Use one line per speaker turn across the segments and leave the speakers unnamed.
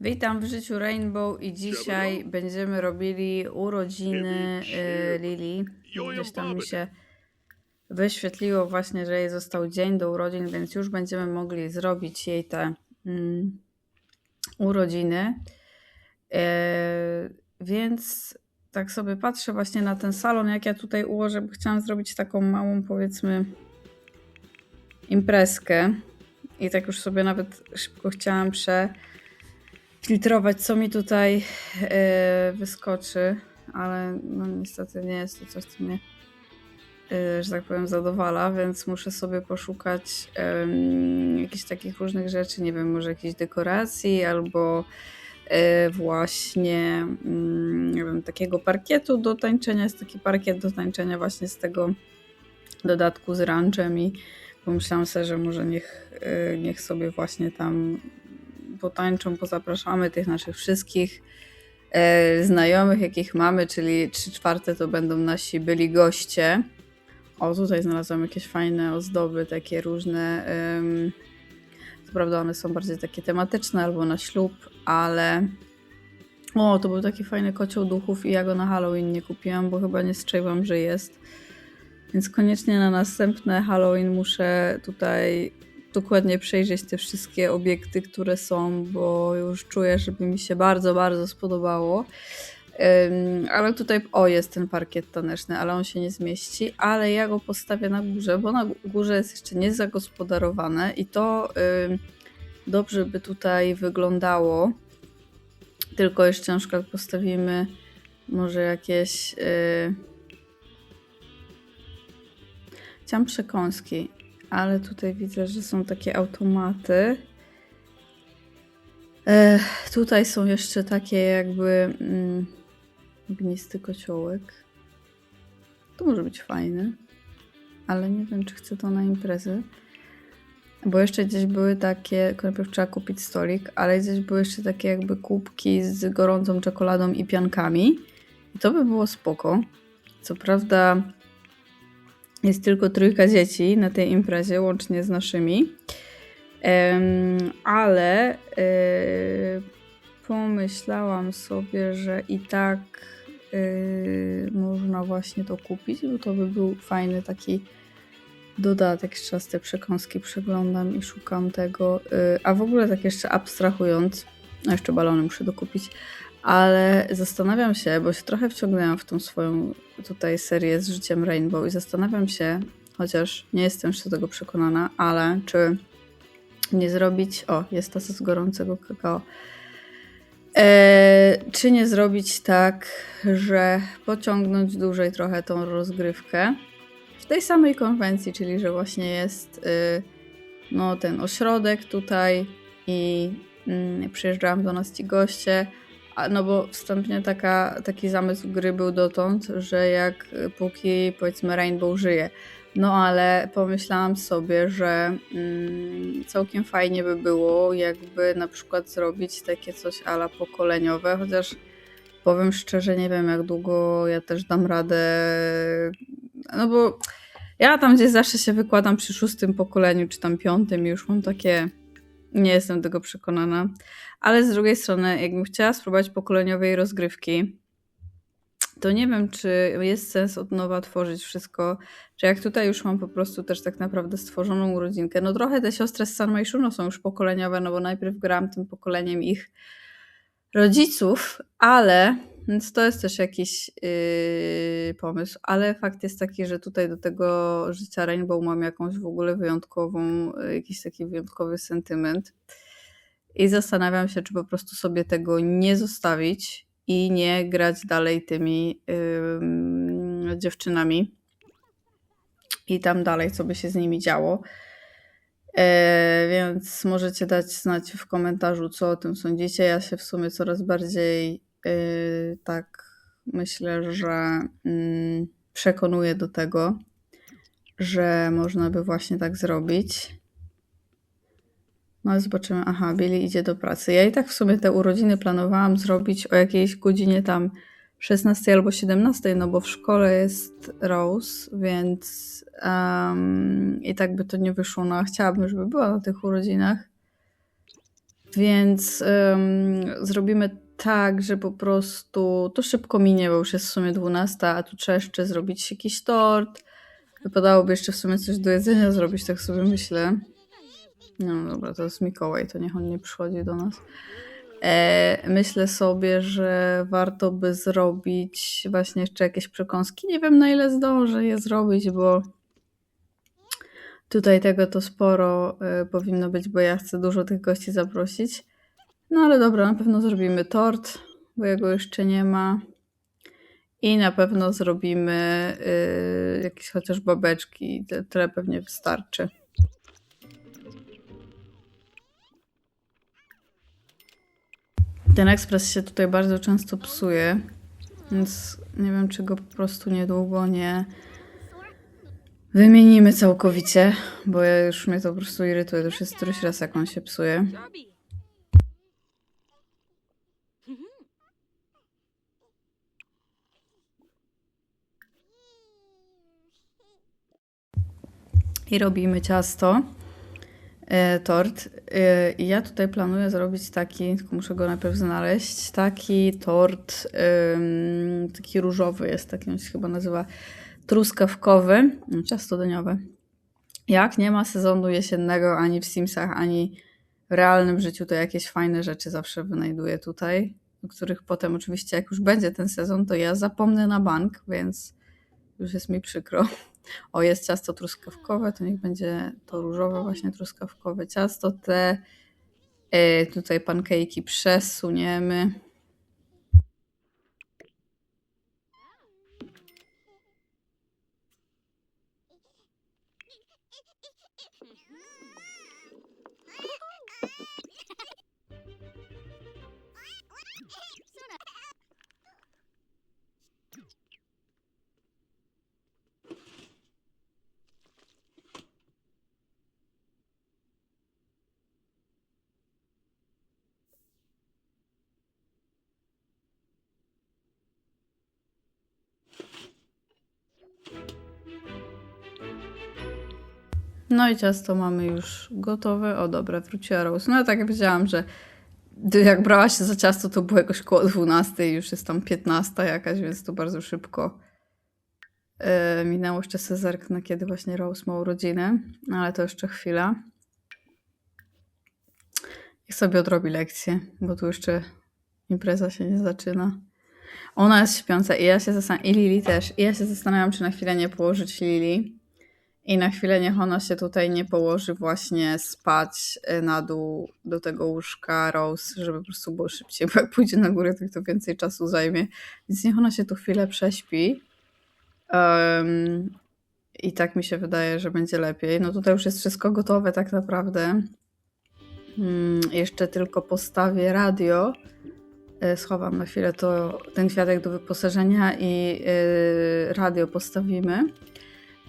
Witam w życiu Rainbow i dzisiaj będziemy robili urodziny y, Lili. Gdzieś tam mi się wyświetliło właśnie, że jej został dzień do urodzin, więc już będziemy mogli zrobić jej te mm, urodziny. E, więc tak sobie patrzę właśnie na ten salon, jak ja tutaj ułożę, bo chciałam zrobić taką małą, powiedzmy, imprezkę. I tak już sobie nawet szybko chciałam przefiltrować, co mi tutaj e, wyskoczy, ale no niestety nie jest to coś, co mnie, e, że tak powiem, zadowala, więc muszę sobie poszukać em, jakichś takich różnych rzeczy, nie wiem, może jakiejś dekoracji albo e, właśnie mm, nie wiem, takiego parkietu do tańczenia. Jest taki parkiet do tańczenia właśnie z tego dodatku z ranchem i pomyślałam sobie, że może niech, niech sobie właśnie tam potańczą, pozapraszamy tych naszych wszystkich e, znajomych, jakich mamy, czyli trzy czwarte to będą nasi byli goście. O, tutaj znalazłam jakieś fajne ozdoby, takie różne. ym, Co prawda one są bardziej takie tematyczne albo na ślub, ale o, to był taki fajny kocioł duchów i ja go na Halloween nie kupiłam, bo chyba nie strzegłam, że jest. Więc koniecznie na następne Halloween muszę tutaj dokładnie przejrzeć te wszystkie obiekty, które są, bo już czuję, żeby mi się bardzo, bardzo spodobało. Ym, ale tutaj, o, jest ten parkiet taneczny, ale on się nie zmieści, ale ja go postawię na górze, bo na górze jest jeszcze niezagospodarowane i to ym, dobrze by tutaj wyglądało. Tylko jeszcze na przykład postawimy może jakieś. Yy... Chciałam przekąski, ale tutaj widzę, że są takie automaty. Tutaj są jeszcze takie jakby mm, ognisty kociołek. To może być fajne, ale nie wiem, czy chcę to na imprezy. Bo jeszcze gdzieś były takie, najpierw trzeba kupić stolik, ale gdzieś były jeszcze takie jakby kubki z gorącą czekoladą i piankami. I to by było spoko. Co prawda jest tylko trójka dzieci na tej imprezie, łącznie z naszymi. Em, ale e, pomyślałam sobie, że i tak e, można właśnie to kupić, bo to by był fajny taki dodatek. Jeszcze raz te przekąski przeglądam i szukam tego. E, a w ogóle tak jeszcze abstrahując, no jeszcze balony muszę dokupić, ale zastanawiam się, bo się trochę wciągnęłam w tą swoją tutaj serię z życiem Rainbow i zastanawiam się, chociaż nie jestem jeszcze tego przekonana, ale czy nie zrobić. O, jest taca z gorącego kakao. E, czy nie zrobić tak, że pociągnąć dłużej trochę tą rozgrywkę w tej samej konwencji, czyli że właśnie jest y, no, ten ośrodek tutaj i mm, przyjeżdżają do nas ci goście, no bo wstępnie taka, taki zamysł gry był dotąd, że jak y, póki powiedzmy Rainbow żyje. No ale pomyślałam sobie, że mm, całkiem fajnie by było, jakby na przykład zrobić takie coś ala pokoleniowe, chociaż powiem szczerze, nie wiem jak długo ja też dam radę. No bo ja tam gdzieś zawsze się wykładam przy szóstym pokoleniu, czy tam piątym, i już mam takie. Nie jestem tego przekonana. Ale z drugiej strony, jakbym chciała spróbować pokoleniowej rozgrywki, to nie wiem, czy jest sens od nowa tworzyć wszystko, czy jak tutaj już mam po prostu też tak naprawdę stworzoną urodzinkę. No trochę te siostry z San Maishuno są już pokoleniowe, no bo najpierw grałam tym pokoleniem ich rodziców, ale więc to jest też jakiś yy, pomysł, ale fakt jest taki, że tutaj do tego życia Rainbow mam jakąś w ogóle wyjątkową, yy, jakiś taki wyjątkowy sentyment. I zastanawiam się, czy po prostu sobie tego nie zostawić i nie grać dalej tymi yy, dziewczynami. I tam dalej, co by się z nimi działo. E, więc możecie dać znać w komentarzu, co o tym sądzicie. Ja się w sumie coraz bardziej yy, tak myślę, że yy, przekonuję do tego, że można by właśnie tak zrobić. No ale zobaczymy. Aha, Billy idzie do pracy. Ja i tak w sumie te urodziny planowałam zrobić o jakiejś godzinie tam 16 albo 17, no bo w szkole jest Rose, więc um, i tak by to nie wyszło. No, chciałabym, żeby była na tych urodzinach. Więc em, zrobimy tak, że po prostu to szybko minie, bo już jest w sumie 12, a tu trzeba jeszcze zrobić jakiś tort. Wypadałoby jeszcze w sumie coś do jedzenia zrobić, tak sobie myślę. No dobra, to jest Mikołaj, to niech on nie przychodzi do nas. E, myślę sobie, że warto by zrobić właśnie jeszcze jakieś przekąski. Nie wiem na ile zdążę je zrobić, bo tutaj tego to sporo e, powinno być, bo ja chcę dużo tych gości zaprosić. No ale dobra, na pewno zrobimy tort, bo jego jeszcze nie ma. I na pewno zrobimy y, jakieś chociaż babeczki. Tyle pewnie wystarczy. Ten ekspres się tutaj bardzo często psuje, więc nie wiem, czy go po prostu niedługo nie wymienimy całkowicie, bo ja już mnie to po prostu irytuje. To już jest któryś raz, jak on się psuje. I robimy ciasto, e, tort. E, I ja tutaj planuję zrobić taki, tylko muszę go najpierw znaleźć, taki tort, ym, taki różowy jest, taki on się chyba nazywa truskawkowy, no, ciasto dyniowe. Jak nie ma sezonu jesiennego ani w Simsach, ani w realnym życiu, to jakieś fajne rzeczy zawsze wynajduję tutaj, o których potem oczywiście jak już będzie ten sezon, to ja zapomnę na bank, więc już jest mi przykro. O, jest ciasto truskawkowe, to niech będzie to różowe właśnie truskawkowe ciasto. Te e, tutaj pankejki przesuniemy. No i ciasto mamy już gotowe. O dobra, wróciła Rose. No tak jak powiedziałam, że jak brała się za ciasto, to było jakoś koło 12 i już jest tam 15 jakaś, więc to bardzo szybko e, minęło. Jeszcze se zerknę, kiedy właśnie Rose ma urodziny, ale to jeszcze chwila. Niech sobie odrobi lekcję, bo tu jeszcze impreza się nie zaczyna. Ona jest śpiąca i ja się zastanawiam, i Lili też. I ja się zastanawiam, czy na chwilę nie położyć Lili. I na chwilę niech ona się tutaj nie położy właśnie spać y, na dół do tego łóżka Rose, żeby po prostu było szybciej, bo jak pójdzie na górę, to to więcej czasu zajmie. Więc niech ona się tu chwilę prześpi. Em, I tak mi się wydaje, że będzie lepiej. No tutaj już jest wszystko gotowe tak naprawdę. Hmm, jeszcze tylko postawię radio. E, Schowam na chwilę to, ten kwiatek do wyposażenia i y, radio postawimy.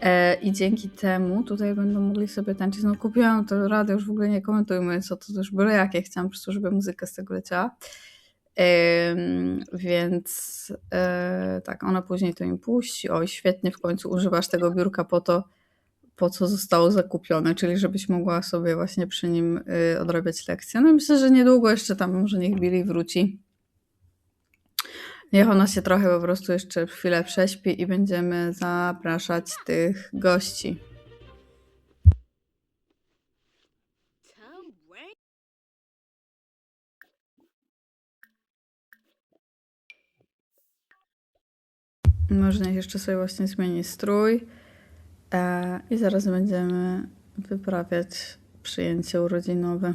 E, I dzięki temu tutaj będą mogli sobie tańczyć. No kupiłam to radio, już w ogóle nie komentujmy, co to już byle jakie. Chciałam po prostu, żeby muzyka z tego leciała. Więc e, tak, ona później to im puści. Oj, świetnie, w końcu używasz tego biurka po to, po co zostało zakupione, czyli żebyś mogła sobie właśnie przy nim y, odrabiać lekcje. No myślę, że niedługo jeszcze tam może niech Billy wróci. Niech ona się trochę po prostu jeszcze chwilę prześpi i będziemy zapraszać tych gości. Może niech jeszcze sobie właśnie zmieni strój. E, I zaraz będziemy wyprawiać przyjęcie urodzinowe.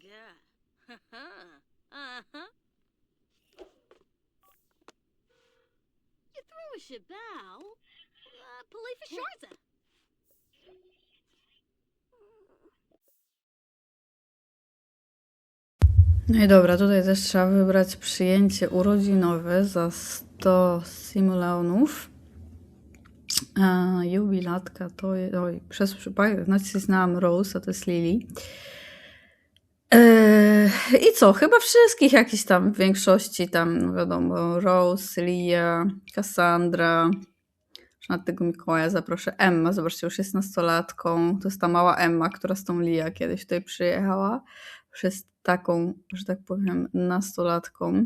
Yeah. uh-huh. You threw a shabao. Uh, Palifa Sharza.
No i dobra, tutaj też trzeba wybrać przyjęcie urodzinowe za 100 simoleonów. A, jubilatka to jest. Oj, przez przypadek nacisnęłam Rose, a to jest Lily. Eee, I co? Chyba wszystkich jakiś tam w większości tam, no wiadomo, Rose, Lia, Cassandra. Na tego Mikołaja zaproszę. Emma, zobaczcie, już jest nastolatką. To jest ta mała Emma, która z tą Lia kiedyś tutaj przyjechała. Już jest taką, że tak powiem, nastolatką.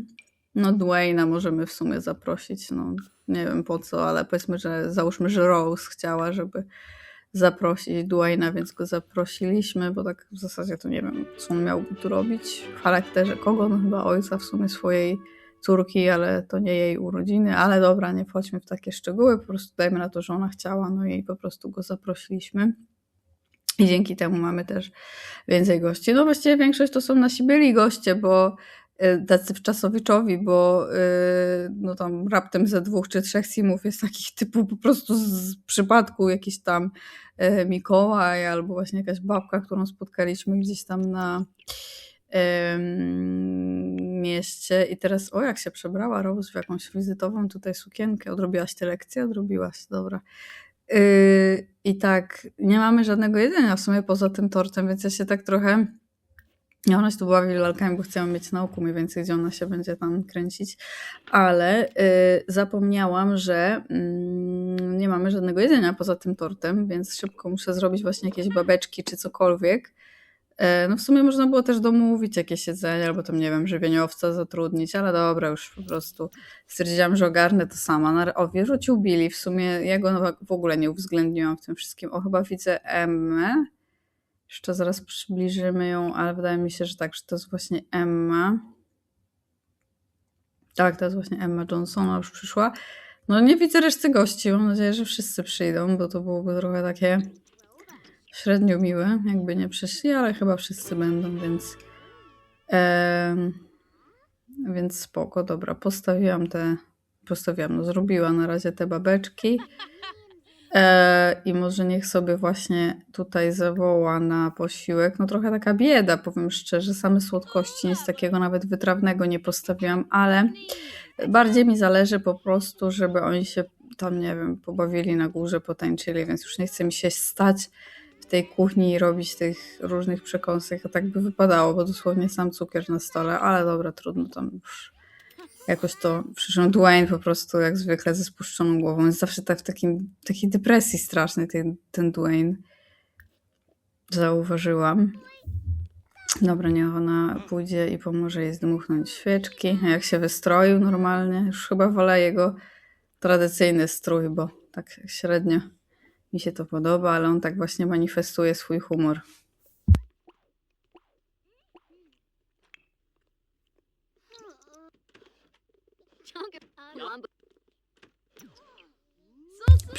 No Dwayna możemy w sumie zaprosić, no nie wiem po co, ale powiedzmy, że załóżmy, że Rose chciała, żeby zaprosić Dwayna, więc go zaprosiliśmy, bo tak w zasadzie to nie wiem, co on miałby tu robić w charakterze kogo, no chyba ojca w sumie swojej córki, ale to nie jej urodziny, ale dobra, nie wchodźmy w takie szczegóły, po prostu dajmy na to, że ona chciała, no i po prostu go zaprosiliśmy. I dzięki temu mamy też więcej gości. No właściwie większość to są nasi byli goście, bo y, tacy wczasowiczowi, bo y, no tam raptem ze dwóch czy trzech simów jest takich typu po prostu z przypadku jakiś tam Mikołaj albo właśnie jakaś babka, którą spotkaliśmy gdzieś tam na mieście i teraz o jak się przebrała Rose w jakąś wizytową tutaj sukienkę. Odrobiłaś tę lekcję? Odrobiłaś, dobra. Yy, I tak, nie mamy żadnego jedzenia w sumie poza tym tortem, więc ja się tak trochę. Ja ona się tu bawi lalkami, bo chcemy mieć na oku mniej więcej, gdzie ona się będzie tam kręcić. Ale yy, zapomniałam, że mm, nie mamy żadnego jedzenia poza tym tortem, więc szybko muszę zrobić właśnie jakieś babeczki czy cokolwiek. E, No w sumie można było też domówić jakieś jedzenie, albo tam, nie wiem, żywieniowca zatrudnić, ale dobra, już po prostu stwierdziłam, że ogarnę to sama. O, wyrzucił Billy, w sumie ja go w ogóle nie uwzględniłam w tym wszystkim. O, chyba widzę Emmę. Jeszcze zaraz przybliżymy ją, ale wydaje mi się, że tak, że to jest właśnie Emma. Tak, to jest właśnie Emma Johnson, ona już przyszła. No nie widzę reszty gości, mam nadzieję, że wszyscy przyjdą, bo to byłoby trochę takie średnio miłe, jakby nie przyszli, ale chyba wszyscy będą, więc więc spoko, dobra, postawiłam te, postawiłam, no zrobiła na razie te babeczki i może niech sobie właśnie tutaj zawoła na posiłek, no trochę taka bieda, powiem szczerze, same słodkości, nic takiego nawet wytrawnego nie postawiłam, ale bardziej mi zależy po prostu, żeby oni się tam, nie wiem, pobawili na górze, potańczyli, więc już nie chce mi się stać w tej kuchni i robić tych różnych przekąsek, a tak by wypadało, bo dosłownie sam cukier na stole, ale dobra, trudno tam już jakoś to przyszedł Dwayne po prostu jak zwykle ze spuszczoną głową, jest zawsze tak w takim, takiej depresji strasznej ten, ten Dwayne. Zauważyłam. Dobra, niech ona pójdzie i pomoże jej zdmuchnąć świeczki. A jak się wystroił normalnie, już chyba wolę jego tradycyjny strój, bo tak średnio mi się to podoba, ale on tak właśnie manifestuje swój humor.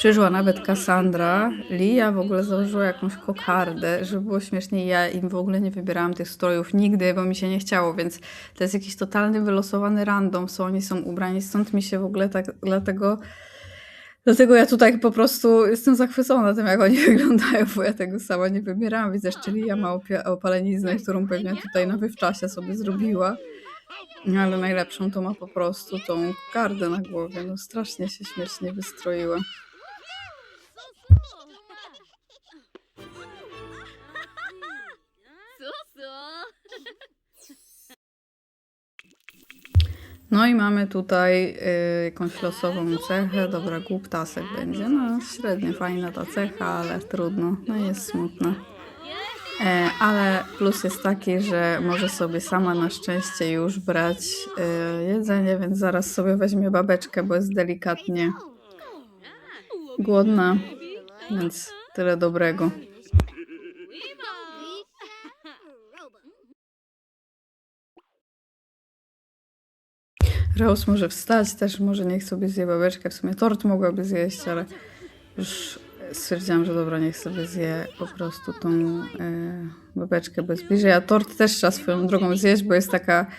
Przyszła nawet Cassandra. Lia w ogóle założyła jakąś kokardę, żeby było śmiesznie. Ja im w ogóle nie wybierałam tych strojów nigdy, bo mi się nie chciało, więc to jest jakiś totalny wylosowany random, co oni są ubrani. Stąd mi się w ogóle tak, dlatego, dlatego ja tutaj po prostu jestem zachwycona tym, jak oni wyglądają, bo ja tego sama nie wybierałam. Widzę, jeszcze Lia ma opaleniznę, którą pewnie tutaj na wywczasie sobie zrobiła. Ale najlepszą to ma po prostu tą kokardę na głowie. No strasznie się śmiesznie wystroiła. No i mamy tutaj y, jakąś losową cechę. Dobra, głuptasek będzie. No średnio fajna ta cecha, ale trudno. No jest smutna. E, ale plus jest taki, że może sobie sama na szczęście już brać e, jedzenie, więc zaraz sobie weźmie babeczkę, bo jest delikatnie głodna, więc tyle dobrego. Rose może wstać, też może niech sobie zje babeczkę. W sumie tort mogłaby zjeść, ale już stwierdziłam, że dobra, niech sobie zje po prostu tą e, babeczkę, bo jest bliżej. A tort też trzeba swoją drogą zjeść, bo jest taka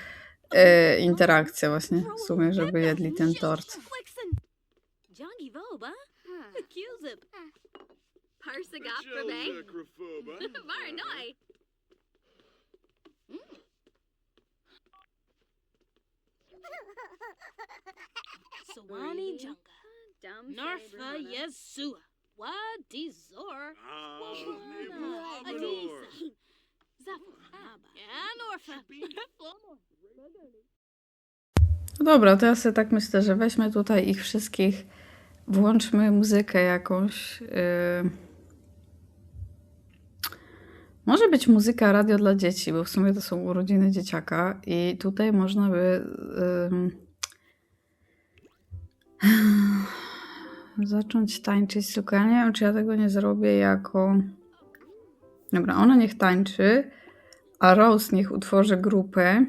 e, interakcja właśnie w sumie, żeby jedli ten tort.
Jungie Voba? Cuzip. Parsagop Rebay? Sawani Junga. Norfa Yesua. What dizor? Adisa. Zafu. Yeah, Norfa.
No dobra, to ja sobie tak myślę, że weźmy tutaj ich wszystkich, włączmy muzykę jakąś. Yy... Może być muzyka radio dla dzieci, bo w sumie to są urodziny dzieciaka i tutaj można by yy... zacząć tańczyć. Tylko ja nie wiem, czy ja tego nie zrobię jako... Dobra, ona niech tańczy, a Rose niech utworzy grupę.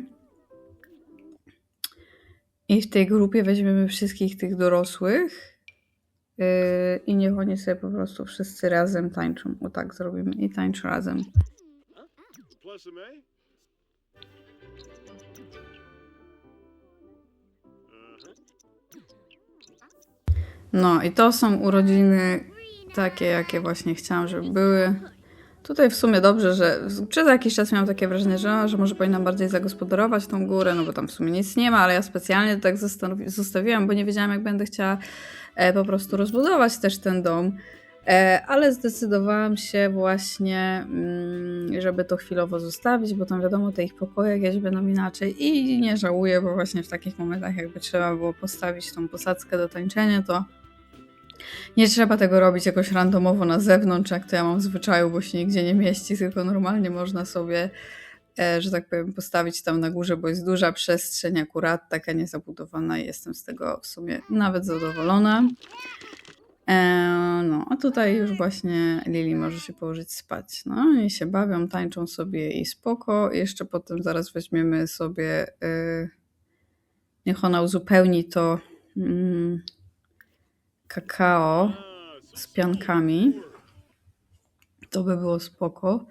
I w tej grupie weźmiemy wszystkich tych dorosłych yy, i niech oni sobie po prostu wszyscy razem tańczą. O tak zrobimy i tańczą razem. No i to są urodziny takie, jakie właśnie chciałam, żeby były. Tutaj w sumie dobrze, że przez jakiś czas miałam takie wrażenie, że, że może powinnam bardziej zagospodarować tą górę, no bo tam w sumie nic nie ma, ale ja specjalnie tak zostawiłam, bo nie wiedziałam, jak będę chciała e, po prostu rozbudować też ten dom. E, ale zdecydowałam się właśnie, mm, żeby to chwilowo zostawić, bo tam wiadomo, te ich pokoje jakieś będą inaczej i nie żałuję, bo właśnie w takich momentach jakby trzeba było postawić tą posadzkę do tańczenia, to nie trzeba tego robić jakoś randomowo na zewnątrz, jak to ja mam w zwyczaju, bo się nigdzie nie mieści, tylko normalnie można sobie, e, że tak powiem, postawić tam na górze, bo jest duża przestrzeń akurat, taka niezabudowana i jestem z tego w sumie nawet zadowolona. E, no, a tutaj już właśnie Lili może się położyć spać. No i się bawią, tańczą sobie i spoko. Jeszcze potem zaraz weźmiemy sobie, e, niech ona uzupełni to kakao z piankami. To by było spoko.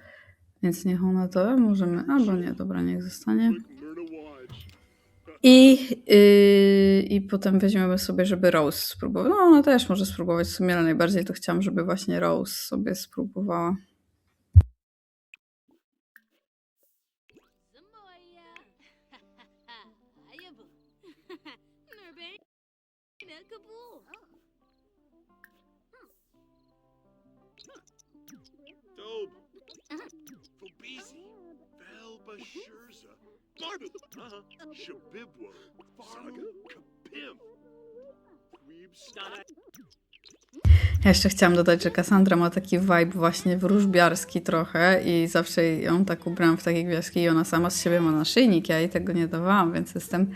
Więc niech ona to możemy. Albo nie, dobra, niech zostanie. I, yy, I potem weźmiemy sobie, żeby Rose spróbować. No, ona też może spróbować w sumie, ale najbardziej to chciałam, żeby właśnie Rose sobie spróbowała.
Dope. Fobizi. Velbashirza. Barbu. Uh-huh. Shabibwa. Saga. Kapim. Queebs.
Ja jeszcze chciałam dodać, że Cassandra ma taki vibe właśnie wróżbiarski trochę i zawsze ją tak ubrałam w takie gwiazdki i ona sama z siebie ma naszyjnik, ja jej tego nie dawałam, więc jestem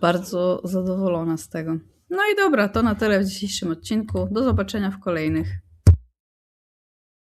bardzo zadowolona z tego. No i dobra, to na tyle w dzisiejszym odcinku. Do zobaczenia w kolejnych.